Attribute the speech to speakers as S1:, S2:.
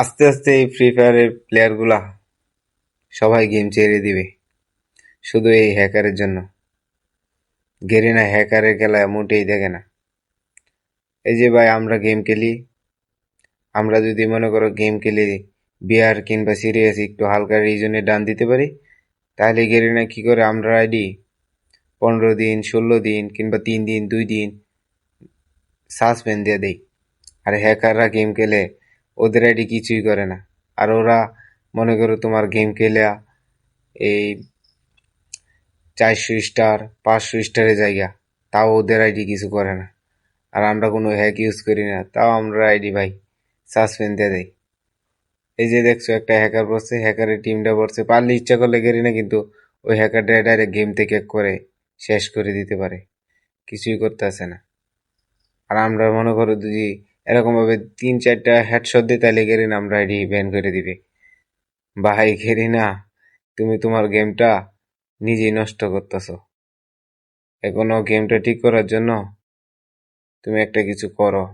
S1: আস্তে আস্তে এই ফ্রি ফায়ারের প্লেয়ারগুলা সবাই গেম ছেড়ে দিবে। শুধু এই হ্যাকারের জন্য। গেরিনা হ্যাকারের খেলা মোটেই দেখে না। এই যে ভাই, আমরা গেম খেলি। আমরা যদি মনে করো গেম খেলি বিয়ার কিংবা সিরিয়াস একটু হালকা রিজনে ডান দিতে পারি, তাহলে গেরিনা কি করে? আমরা আইডি পনেরো দিন, ষোলো দিন কিংবা তিন দিন, দুই দিন সাসপেন্ড দিয়ে দেই। আর হ্যাকাররা গেম খেলে ওদের আইডি কিছুই করে না। আর ওরা মনে করো তোমার গেম খেলে, এই চারশো স্টার পাঁচশো স্টারের জায়গা, তাও ওদের আইডি কিছু করে না। আর আমরা কোনো হ্যাক ইউজ করি না, তাও আমরা আইডি ভাই সাসপেন্ড দিয়ে দেয় এই যে দেখছ, একটা হ্যাকার পড়ছে হ্যাকারের টিমটা পড়ছে পারলে ইচ্ছা করলে গেরি না, কিন্তু ওই হ্যাকারটা ডাইরেক্ট গেম থেকে করে শেষ করে দিতে পারে। কিছুই করতে আসে না। আর আমরা মনে করো যদি এরকমভাবে তিন চারটা হেডশট দিয়ে তাহলে গেরিন আমরা আইডি ব্যান করে দিবে। ভাই গেরি না, তুমি তোমার গেমটা নিজেই নষ্ট করতেছ। এখনও গেমটা ঠিক করার জন্য তুমি একটা কিছু করো।